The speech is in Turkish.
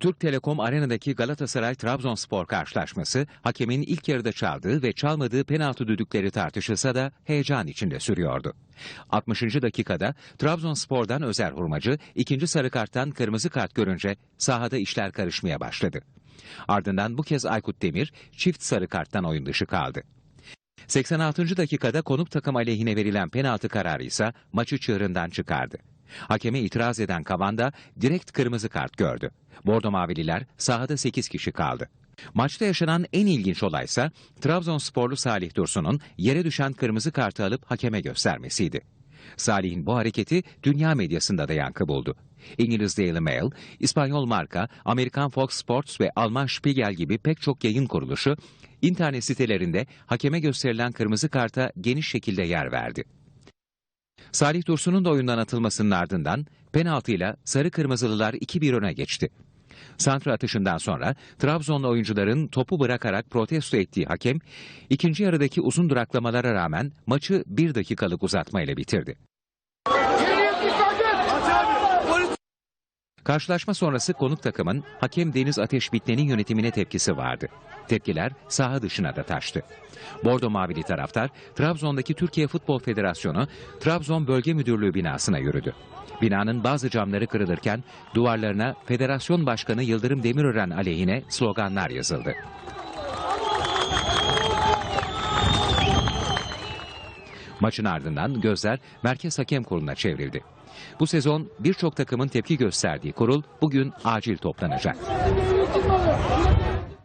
Türk Telekom Arena'daki Galatasaray-Trabzonspor karşılaşması hakemin ilk yarıda çaldığı ve çalmadığı penaltı düdükleri tartışılsa da heyecan içinde sürüyordu. 60. dakikada Trabzonspor'dan Özer Hurmacı ikinci sarı karttan kırmızı kart görünce sahada işler karışmaya başladı. Ardından bu kez Aykut Demir çift sarı karttan oyun dışı kaldı. 86. dakikada konuk takım aleyhine verilen penaltı kararı ise maçı çığırından çıkardı. Hakeme itiraz eden Kavanda direkt kırmızı kart gördü. Bordo Mavililer sahada 8 kişi kaldı. Maçta yaşanan en ilginç olaysa Trabzonsporlu Salih Dursun'un yere düşen kırmızı kartı alıp hakeme göstermesiydi. Salih'in bu hareketi dünya medyasında da yankı buldu. İngiliz Daily Mail, İspanyol Marka, Amerikan Fox Sports ve Alman Spiegel gibi pek çok yayın kuruluşu internet sitelerinde hakeme gösterilen kırmızı karta geniş şekilde yer verdi. Salih Dursun'un da oyundan atılmasının ardından penaltıyla sarı kırmızılılar 2-1 öne geçti. Santra atışından sonra Trabzonlu oyuncuların topu bırakarak protesto ettiği hakem, ikinci yarıdaki uzun duraklamalara rağmen maçı bir dakikalık uzatmayla bitirdi. Karşılaşma sonrası konuk takımın hakem Deniz Ateş Bitne'nin yönetimine tepkisi vardı. Tepkiler saha dışına da taştı. Bordo Mavili taraftar Trabzon'daki Türkiye Futbol Federasyonu Trabzon Bölge Müdürlüğü binasına yürüdü. Binanın bazı camları kırılırken duvarlarına Federasyon Başkanı Yıldırım Demirören aleyhine sloganlar yazıldı. Maçın ardından gözler Merkez Hakem Kurulu'na çevrildi. Bu sezon birçok takımın tepki gösterdiği kurul bugün acil toplanacak.